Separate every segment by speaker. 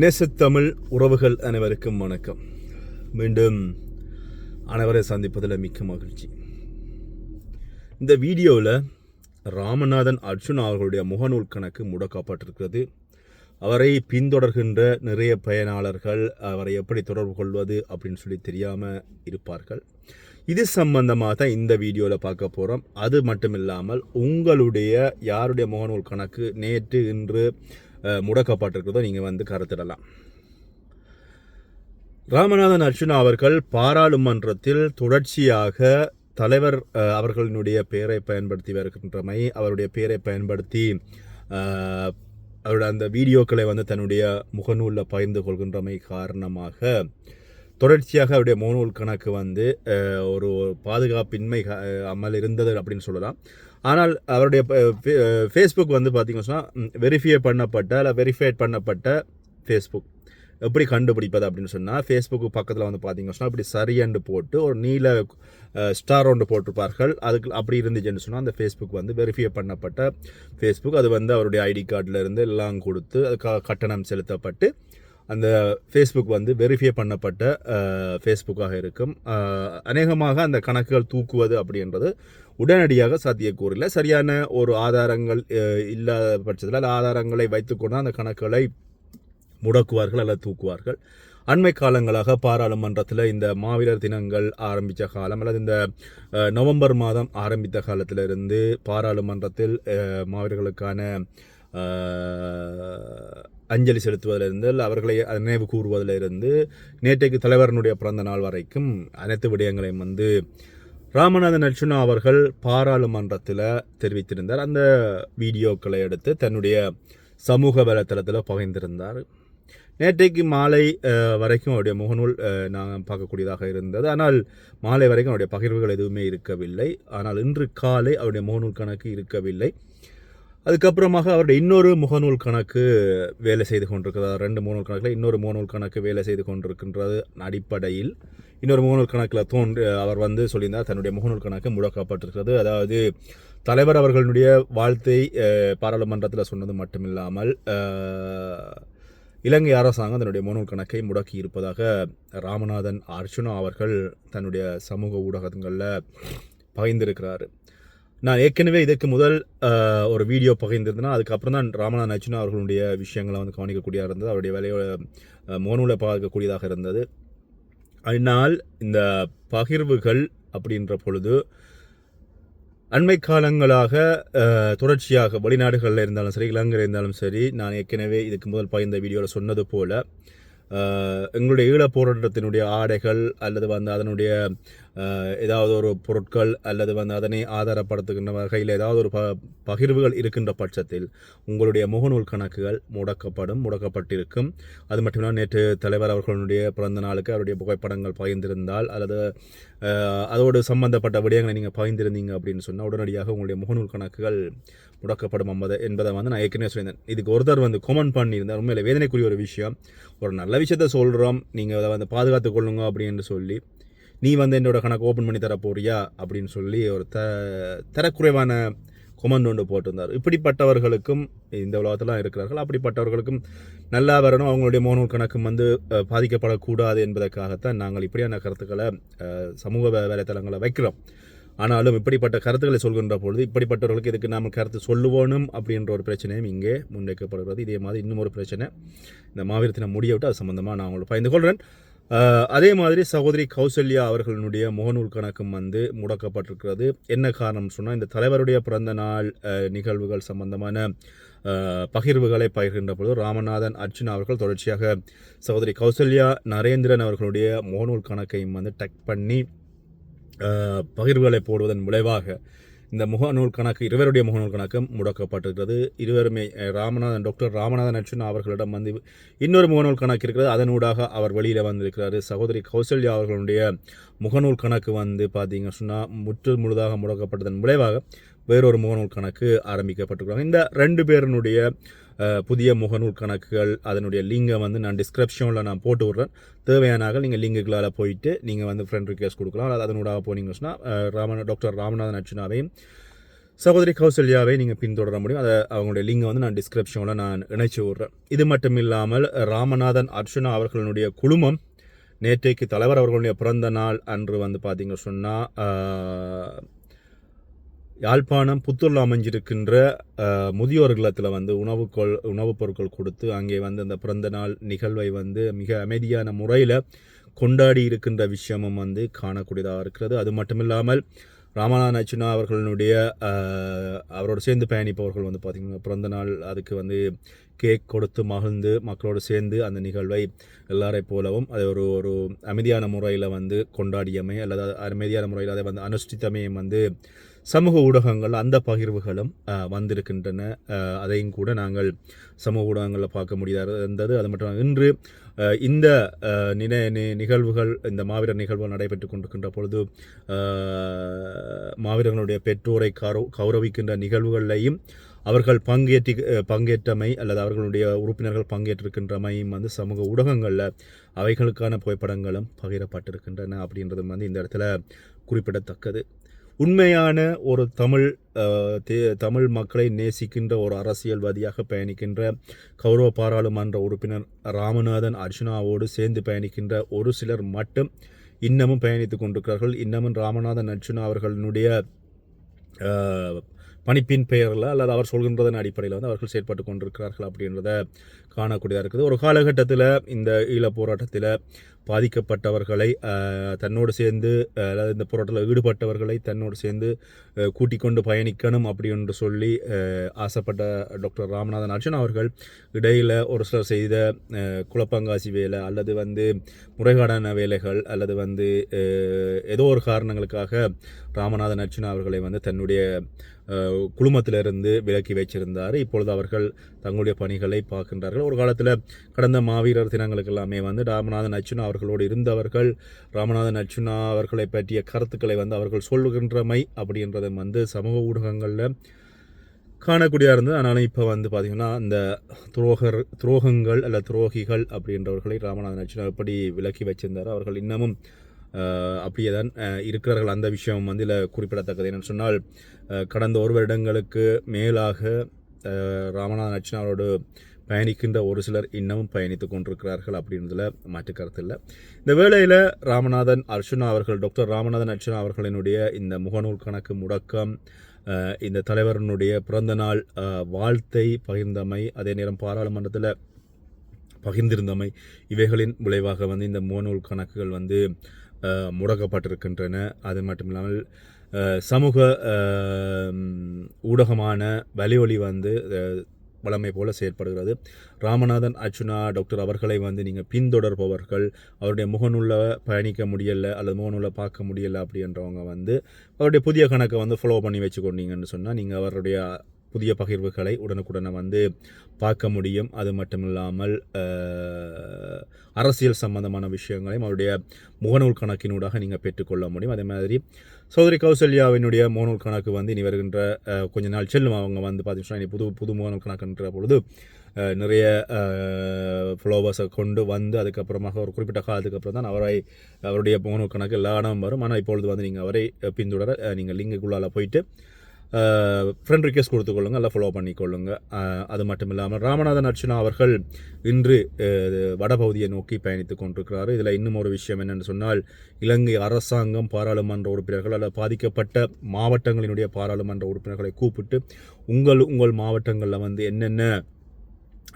Speaker 1: நேசத்தமிழ் உறவுகள் அனைவருக்கும் வணக்கம். மீண்டும் அனைவரை சந்திப்பதில் மிக்க மகிழ்ச்சி. இந்த வீடியோவில் ராமநாதன் அர்ஜுன் அவர்களுடைய முகநூல் கணக்கு முடக்கப்பட்டிருக்கிறது. அவரை பின்தொடர்கின்ற நிறைய பயனாளர்கள் அவரை எப்படி தொடர்பு கொள்வது அப்படின்னு சொல்லி தெரியாமல் இருப்பார்கள். இது சம்பந்தமாக தான் இந்த வீடியோவில் பார்க்க போகிறோம் அது மட்டும் இல்லாமல் உங்களுடைய யாருடைய முகநூல் கணக்கு நேற்று இன்று முடக்கப்பட்டிருக்கிறதோ நீங்கள் வந்து கருத்திடலாம். ராமநாதன் அர்ஜுனா அவர்கள் பாராளுமன்றத்தில் தொடர்ச்சியாக தலைவர் அவர்களினுடைய பெயரை பயன்படுத்தி வருகின்றமை அவருடைய பெயரை பயன்படுத்தி அவருடைய அந்த வீடியோக்களை வந்து தன்னுடைய முகநூலில் பகிர்ந்து கொள்கின்றமை காரணமாக தொடர்ச்சியாக அவருடைய முகநூல் கணக்கு வந்து ஒரு பாதுகாப்பின்மை அமல் இருந்தது அப்படின்னு சொல்லலாம். ஆனால் அவருடைய ஃபேஸ்புக் வந்து பார்த்திங்க சொன்னால் வெரிஃபை பண்ணப்பட்ட இல்லை வெரிஃபைட் பண்ணப்பட்ட ஃபேஸ்புக் எப்படி கண்டுபிடிப்பது அப்படின்னு சொன்னால் ஃபேஸ்புக்கு பக்கத்தில் வந்து பார்த்தீங்கன்னு சொன்னால் இப்படி சரியண்டு போட்டு ஒரு நீல ஸ்டார் ஒன்று போட்டிருப்பார்கள். அதுக்கு அப்படி இருந்துச்சுன்னு சொன்னால் அந்த ஃபேஸ்புக் வந்து வெரிஃபை பண்ணப்பட்ட ஃபேஸ்புக் அது வந்து அவருடைய ஐடி கார்டில் இருந்து எல்லாம் கொடுத்து அதுக்காக கட்டணம் செலுத்தப்பட்டு அந்த ஃபேஸ்புக் வந்து வெரிஃபை பண்ணப்பட்ட ஃபேஸ்புக்காக இருக்கும். அநேகமாக அந்த கணக்குகள் தூக்குவது அப்படின்றது உடனடியாக சாத்தியக்கூறில்லை. சரியான ஒரு ஆதாரங்கள் இல்லாத பட்சத்தில் அல்ல ஆதாரங்களை வைத்துக்கொண்டு அந்த கணக்குகளை முடக்குவார்கள் அல்லது தூக்குவார்கள். அண்மை காலங்களாக பாராளுமன்றத்தில் இந்த மாவீரர் தினங்கள் ஆரம்பித்த காலம் அல்லது இந்த நவம்பர் மாதம் ஆரம்பித்த காலத்திலிருந்து பாராளுமன்றத்தில் மாவீரர்களுக்கான அஞ்சலி செலுத்துவதிலிருந்து அவர்களை நினைவு கூறுவதிலிருந்து நேற்றைக்கு தலைவரனுடைய பிறந்த நாள் வரைக்கும் அனைத்து விடயங்களையும் வந்து ராமநாதன் அர்ஜுனா அவர்கள் பாராளுமன்றத்தில் தெரிவித்திருந்தார். அந்த வீடியோக்களை எடுத்து தன்னுடைய சமூக வலைத்தளத்தில் பகிர்ந்திருந்தார். நேற்றைக்கு மாலை வரைக்கும் அவருடைய முகநூல் நான் பார்க்கக்கூடியதாக இருந்தது. ஆனால் மாலை வரைக்கும் அவருடைய பகிர்வுகள் எதுவுமே இருக்கவில்லை. ஆனால் இன்று காலை அவருடைய முகநூல் கணக்கு இருக்கவில்லை. அதுக்கப்புறமாக அவருடைய இன்னொரு முகநூல் கணக்கு வேலை செய்து கொண்டிருக்கிறார். ரெண்டு முகநூல் கணக்கில் இன்னொரு முகநூல் கணக்கு வேலை செய்து கொண்டிருக்கின்றது அடிப்படையில். இன்னொரு முகநூல் கணக்கில் தோன்று அவர் வந்து சொல்லியிருந்தார் தன்னுடைய முகநூல் கணக்கு முடக்கப்பட்டிருக்கிறது. அதாவது தலைவர் அவர்களுடைய வாழ்த்தை பாராளுமன்றத்தில் சொன்னது மட்டுமில்லாமல் இலங்கை அரசாங்கம் தன்னுடைய முகநூல் கணக்கை முடக்கி இருப்பதாக ராமநாதன் அர்ச்சுனா அவர்கள் தன்னுடைய சமூக ஊடகங்களில் பகிர்ந்திருக்கிறார். நான் ஏற்கனவே இதற்கு முதல் ஒரு வீடியோ பகிர்ந்திருந்தேன்னா அதுக்கப்புறம் தான் ராமநாதன் நச்சுனா அவர்களுடைய விஷயங்களை வந்து கவனிக்கக்கூடியதாக இருந்தது. அவருடைய வேலையோட மோனூலை பார்க்கக்கூடியதாக இருந்தது. அதனால் இந்த பகிர்வுகள் அப்படின்ற பொழுது அண்மை காலங்களாக தொடர்ச்சியாக வெளிநாடுகளில் இருந்தாலும் சரி இலங்கையில் இருந்தாலும் சரி நான் ஏற்கனவே இதுக்கு முதல் பகிர்ந்த வீடியோவில் சொன்னது போல் எங்களுடைய ஈழப் போராட்டத்தினுடைய ஆடைகள் அல்லது வந்து அதனுடைய ஏதாவது ஒரு பொருட்கள் அல்லது வந்து அதனை ஆதாரப்படுத்துகின்ற வகையில் ஏதாவது ஒரு ப பகிர்வுகள் இருக்கின்ற பட்சத்தில் உங்களுடைய முகநூல் கணக்குகள் முடக்கப்படும் முடக்கப்பட்டிருக்கும். அது மட்டுமில்லாமல் நேற்று தலைவர் அவர்களுடைய பிறந்த நாளுக்கு அவருடைய புகைப்படங்கள் பகிர்ந்திருந்தால் அல்லது அதோடு சம்பந்தப்பட்ட விடயங்களை நீங்கள் பகிர்ந்திருந்தீங்க அப்படின்னு சொன்னால் உடனடியாக உங்களுடைய முகநூல் கணக்குகள் முடக்கப்படும் என்பதை என்பதை வந்து நான் ஏற்கனவே சொல்லியிருந்தேன். இதுக்கு ஒருத்தர் வந்து கொமெண்ட் பண்ணியிருந்தார். உண்மையில் வேதனைக்குரிய ஒரு விஷயம். ஒரு நல்ல விஷயத்த சொல்கிறோம் நீங்கள் அதை வந்து பாதுகாத்து கொள்ளுங்க அப்படின்னு சொல்லி நீ வந்து என்னோட கணக்கு ஓப்பன் பண்ணி தர போறியா? அப்படின்னு சொல்லி ஒரு த தரக்குறைவான கொமன் ஒன்று போட்டிருந்தார். இப்படிப்பட்டவர்களுக்கும் இந்த உலகத்தில் இருக்கிறார்கள் அப்படிப்பட்டவர்களுக்கும் நல்லா வரணும். அவங்களுடைய மோனூல் கணக்கும் வந்து பாதிக்கப்படக்கூடாது என்பதற்காகத்தான் நாங்கள் இப்படியான கருத்துக்களை சமூக வே- வலைத்தளங்களை வைக்கிறோம். ஆனாலும் இப்படிப்பட்ட கருத்துக்களை சொல்கின்ற பொழுது இப்படிப்பட்டவர்களுக்கு இதுக்கு நாம் கருத்து சொல்லுவோனும் அப்படின்ற ஒரு பிரச்சனையும் இங்கே முன்வைக்கப்படுகிறது. இதே மாதிரி இன்னும் ஒரு பிரச்சனை. இந்த மாவீரத்தினை முடிய விட்டு அது சம்பந்தமாக நான் உங்களுக்கு பயந்து கொள்கிறேன் அதே மாதிரி சகோதரி கௌசல்யா அவர்களுடைய முகநூல் கணக்கும் வந்து முடக்கப்பட்டிருக்கிறது. என்ன காரணம் சொன்னால் இந்த தலைவருடைய பிறந்த நாள் நிகழ்வுகள் சம்பந்தமான பகிர்வுகளை பகிர்கின்ற பொழுது ராமநாதன் அர்ஜுன் அவர்கள் தொடர்ச்சியாக சகோதரி கௌசல்யா நரேந்திரன் அவர்களுடைய முகநூல் கணக்கையும் வந்து டக் பண்ணி பகிர்வுகளை போடுவதன் விளைவாக இந்த முகநூல் கணக்கு இருவருடைய முகநூல் கணக்கும் முடக்கப்பட்டிருக்கிறது. இருவருமே ராமநாதன் டாக்டர் ராமநாதன் அர்ச்சுனா அவர்களிடம் வந்து இன்னொரு முகநூல் கணக்கு இருக்கிறது. அதனூடாக அவர் வெளியில் வந்திருக்கிறாரு. சகோதரி கௌசல்யா அவர்களுடைய முகநூல் கணக்கு வந்து பார்த்தீங்க சொன்னால் முற்று முழுதாக முடக்கப்பட்டதன் விளைவாக வேறொரு முகநூல் கணக்கு ஆரம்பிக்கப்பட்டிருக்கிறாங்க. இந்த ரெண்டு பேருனுடைய புதிய முகநூல் கணக்குகள் அதனுடைய லிங்கை வந்து நான் டிஸ்கிரிப்ஷனில் நான் போட்டு விட்றேன். தேவையானாக நீங்கள் லிங்குகளால் போயிட்டு நீங்கள் வந்து ஃப்ரெண்ட் ரிக்வெஸ்ட் கொடுக்கலாம். அல்லது அதனூடாக போனீங்கன்னு சொன்னால் ராம டாக்டர் ராமநாதன் அர்ச்சுனாவையும் சகோதரி கௌசல்யாவை நீங்கள் பின்தொடர முடியும். அதை அவங்களுடைய லிங்கை வந்து நான் டிஸ்கிரிப்ஷனில் நான் இணைச்சி விட்றேன். இது மட்டும் இல்லாமல் ராமநாதன் அர்ச்சுனா அவர்களுடைய குழுமம் நேற்றைக்கு தலைவர் அவர்களுடைய பிறந்த நாள் அன்று வந்து பார்த்தீங்க சொன்னால் யாழ்ப்பாணம் புத்தூரில் அமைஞ்சிருக்கின்ற முதியோர்களத்தில் முதியோர் இல்லத்தில் வந்து உணவுக்கொள் உணவுப் பொருட்கள் கொடுத்து அங்கே வந்து அந்த பிறந்த நாள் நிகழ்வை வந்து மிக அமைதியான முறையில் கொண்டாடி இருக்கின்ற விஷயமும் வந்து காணக்கூடியதாக இருக்கிறது. அது மட்டும் இல்லாமல் ராமநாதன் அச்சுனா அவர்களுடைய அவரோடு சேர்ந்து பயணிப்பவர்கள் வந்து பார்த்திங்கன்னா பிறந்த நாள் அதுக்கு வந்து கேக் கொடுத்து மகிழ்ந்து மக்களோடு சேர்ந்து அந்த நிகழ்வை எல்லாரை போலவும் அதை ஒரு ஒரு அமைதியான முறையில் வந்து கொண்டாடியமை அல்லது அமைதியான முறையில் அதை வந்து அனுஷ்டித்தமையும் வந்து சமூக ஊடகங்கள் அந்த பகிர்வுகளும் வந்திருக்கின்றன. அதையும் கூட நாங்கள் சமூக ஊடகங்களில் பார்க்க முடியாது இருந்தது. அது மட்டும் இல்லாமல் இன்று இந்த நினை நி- நிகழ்வுகள் இந்த மாவீரர் நிகழ்வுகள் நடைபெற்று கொண்டிருக்கின்ற பொழுது மாவீரர்களுடைய பெற்றோரை கௌரவிக்கின்ற நிகழ்வுகளையும் அவர்கள் பங்கேற்றி பங்கேற்றமை அல்லது அவர்களுடைய உறுப்பினர்கள் பங்கேற்றிருக்கின்றமையும் வந்து சமூக ஊடகங்களில் அவைகளுக்கான புகைப்படங்களும் பகிரப்பட்டிருக்கின்றன அப்படின்றதும் வந்து இந்த இடத்துல குறிப்பிடத்தக்கது. உண்மையான ஒரு தமிழ் தே- தமிழ் மக்களை நேசிக்கின்ற ஒரு அரசியல்வாதியாக பயணிக்கின்ற கௌரவ பாராளுமன்ற உறுப்பினர் ராமநாதன் அர்ஜுனாவோடு சேர்ந்து பயணிக்கின்ற ஒரு சிலர் மட்டும் இன்னமும் பயணித்து கொண்டிருக்கிறார்கள். இன்னமும் ராமநாதன் அர்ஜுனா அவர்களுடைய பணிப்பின் பெயரில் அல்லது அவர் சொல்கின்றதன் அடிப்படையில் வந்து அவர்கள் செயற்பட்டு கொண்டிருக்கிறார்கள் அப்படின்றத காணக்கூடியதாக இருக்குது. ஒரு காலகட்டத்தில் இந்த ஈழப் போராட்டத்தில் பாதிக்கப்பட்டவர்களை தன்னோடு சேர்ந்து அதாவது இந்த போராட்டத்தில் ஈடுபட்டவர்களை தன்னோடு சேர்ந்து கூட்டிக் கொண்டு பயணிக்கணும் அப்படி என்று சொல்லி ஆசைப்பட்ட டாக்டர் ராமநாதன் அர்ஜுன் அவர்கள் இடையில் ஒரு சிலர் செய்த குழப்பங்காசி வேலை அல்லது வந்து முறைகாடான வேலைகள் அல்லது வந்து ஏதோ ஒரு காரணங்களுக்காக ராமநாதன் அர்ஜுன் அவர்களை வந்து தன்னுடைய குழுமத்திலிருந்து விலக்கி வைச்சிருந்தார். இப்பொழுது அவர்கள் தங்களுடைய பணிகளை பார்க்கின்றார்கள். ஒரு காலத்தில் கடந்த மாவீரர் தினங்களுக்கு எல்லாமே வந்து ராமநாதன் அவர்கள் அவர்களோடு இருந்தவர்கள் ராமநாதன் அர்ச்சுனா அவர்களை பற்றிய கருத்துக்களை வந்து அவர்கள் சொல்லுகின்றமை அப்படின்றது வந்து சமூக ஊடகங்களில் காணக்கூடியதாக இருந்தது. ஆனாலும் இப்போ வந்து பார்த்திங்கன்னா அந்த துரோகர் துரோகங்கள் அல்ல துரோகிகள் அப்படின்றவர்களை ராமநாதன் அர்ச்சுனா எப்படி விலக்கி வச்சிருந்தாரோ அவர்கள் இன்னமும் அப்படியே தான் இருக்கிறார்கள். அந்த விஷயம் வந்து இதில் குறிப்பிடத்தக்கது என்னென்னு சொன்னால் கடந்த ஒரு வருடங்களுக்கு மேலாக ராமநாதன் அர்ச்சனாவோடு பயணிக்கின்ற ஒரு சிலர் இன்னமும் பயணித்து கொண்டிருக்கிறார்கள் அப்படின்றதுல மாற்று கருத்து இல்லை. இந்த வேளையில் ராமநாதன் அர்ச்சுனா அவர்கள் டாக்டர் ராமநாதன் அர்ச்சுனா அவர்களினுடைய இந்த முகநூல் கணக்கு முடக்கம் இந்த தலைவரனுடைய பிறந்தநாள் வாழ்த்தை பகிர்ந்தமை அதே நேரம் பாராளுமன்றத்தில் பகிர்ந்திருந்தமை இவைகளின் விளைவாக வந்து இந்த முகநூல் கணக்குகள் வந்து முடக்கப்பட்டிருக்கின்றன. அது மட்டும் இல்லாமல் சமூக ஊடகமான வலியொலி வந்து வளமை போல செயற்படுகிறது. ராமநாதன் அர்ச்சுனா டாக்டர் அவர்களை வந்து நீங்கள் பின்தொடர்பவர்கள் அவருடைய முகநூலில் பயணிக்க முடியலை அல்லது முகநூலில் பார்க்க முடியலை அப்படின்றவங்க வந்து அவருடைய புதிய கணக்கை வந்து ஃபாலோ பண்ணி வச்சுக்கொண்டீங்கன்னு சொன்னால் நீங்கள் அவருடைய புதிய பகிர்வுகளை உடனுக்குடனே வந்து பார்க்க முடியும். அது மட்டும் இல்லாமல் அரசியல் சம்பந்தமான விஷயங்களையும் அவருடைய முகநூல் கணக்கினூடாக நீங்கள் பெற்றுக்கொள்ள முடியும். அதே மாதிரி சௌதரி கௌசல்யாவினுடைய முகநூல் கணக்கு வந்து இனி வருகின்ற கொஞ்ச நாள் செல்லும். அவங்க வந்து பார்த்தீங்கன்னா இனி புது புது முகநூல் கணக்குன்ற பொழுது நிறைய ஃப்ளோவர்ஸை கொண்டு வந்து அதுக்கப்புறமாக ஒரு குறிப்பிட்ட காலத்துக்கு அப்புறம் தான் அவரை அவருடைய முகநூல் கணக்கு எல்லா இடமும் வரும். ஆனால் இப்பொழுது வந்து நீங்கள் அவரை பின்தொடர நீங்கள் லிங்குக்குள்ளால் போயிட்டு ஃப்ரெண்ட் ரிக்வெஸ்ட் கொடுத்துக்கொள்ளுங்க எல்லாம் ஃபாலோ பண்ணிக்கொள்ளுங்க. அது மட்டும் இல்லாமல் ராமநாதன் அர்ச்சனா அவர்கள் இன்று வடபகுதியை நோக்கி பயணித்துக் கொண்டிருக்கிறார். இதில் இன்னும் ஒரு விஷயம் என்னென்னு சொன்னால் இலங்கை அரசாங்கம் பாராளுமன்ற உறுப்பினர்கள் அல்லது பாதிக்கப்பட்ட மாவட்டங்களினுடைய பாராளுமன்ற உறுப்பினர்களை கூப்பிட்டு உங்கள் உங்கள் மாவட்டங்களில் வந்து என்னென்ன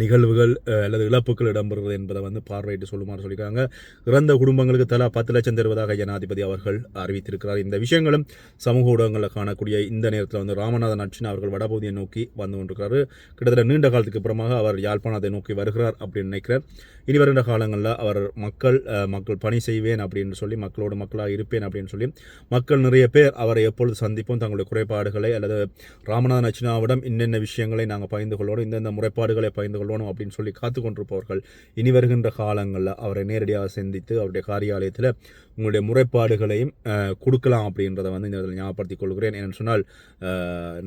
Speaker 1: நிகழ்வுகள் அல்லது இழப்புகள் இடம்பெறுகிறது என்பதை வந்து பார்வையிட்டு சொல்லுமாறு சொல்லியிருக்காங்க. இறந்த குடும்பங்களுக்கு தலா பத்து லட்சம் தருவதாக ஜனாதிபதி அவர்கள் அறிவித்திருக்கிறார். இந்த விஷயங்களும் சமூக ஊடகங்களில் காணக்கூடிய இந்த நேரத்தில் வந்து ராமநாதன் அர்ச்சனா அவர்கள் வடபகுதியை நோக்கி வந்து கொண்டிருக்கிறாரு. கிட்டத்தட்ட நீண்ட காலத்துக்கு அப்புறமாக அவர் யாழ்ப்பாணத்தை நோக்கி வருகிறார் அப்படின்னு நினைக்கிறார் இனி வருகின்ற காலங்களில் அவர் மக்கள் மக்கள் பணி செய்வேன் அப்படின்னு சொல்லி மக்களோடு மக்களாக இருப்பேன் அப்படின்னு சொல்லி மக்கள் நிறைய பேர் அவரை எப்பொழுது சந்திப்போம் தங்களுடைய குறைபாடுகளை அல்லது ராமநாதன் அர்ச்சனாவிடம் இன்னென்ன விஷயங்களை நாங்கள் பகிர்ந்து கொள்ளணும் இந்தந்த முறைப்பாடுகளை பகிர்ந்து கொள்ளணும் அப்படின்னு சொல்லி காத்து கொண்டிருப்பவர்கள் இனி வருகின்ற காலங்களில் அவரை நேரடியாக சந்தித்து அவருடைய காரியாலயத்தில் உங்களுடைய முறைப்பாடுகளையும் கொடுக்கலாம் அப்படின்றத வந்து இந்த இடத்துல ஞாபகப்படுத்திக் கொள்கிறேன். ஏன்னு சொன்னால்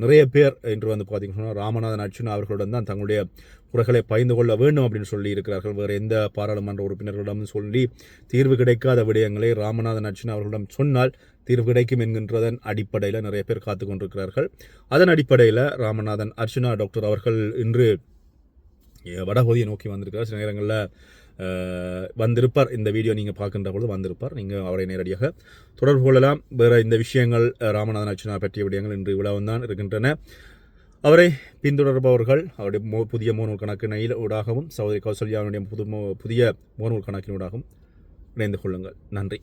Speaker 1: நிறைய பேர் இன்று வந்து பார்த்தீங்கன்னா சொன்னால் ராமநாதன் அர்ச்சுனா அவர்களுடன் தான் தங்களுடைய குறைகளை பகிர்ந்து கொள்ள வேண்டும் அப்படின்னு சொல்லி இருக்கிறார்கள். வேறு எந்த பாராளுமன்ற உறுப்பினர்களிடம் சொல்லி தீர்வு கிடைக்காத விடயங்களை ராமநாதன் அர்ஜுன் அவர்களிடம் சொன்னால் தீர்வு கிடைக்கும் என்கின்றதன் அடிப்படையில் நிறைய பேர் காத்து கொண்டிருக்கிறார்கள். அதன் அடிப்படையில் ராமநாதன் அர்ஜுனா டாக்டர் அவர்கள் இன்று வடபகுதியை நோக்கி வந்திருக்கிறார். சில நேரங்களில் வந்திருப்பார். இந்த வீடியோ நீங்கள் பார்க்கின்ற பொழுது வந்திருப்பார். நீங்கள் அவரை நேரடியாக தொடர்பு கொள்ளலாம். வேறு இந்த விஷயங்கள் ராமநாதன் அர்ச்சனா பற்றிய விடயங்கள் இன்று இவ்வளவு தான் இருக்கின்றன. அவரை பின்தொடர்பவர்கள் அவருடைய மோ புதிய மோனூல் கணக்கினையில் ஊடாகவும் சகோதரி கௌசல்யாவுடைய புது புதிய மோனூல் கணக்கினூடாகவும் இணைந்து கொள்ளுங்கள். நன்றி.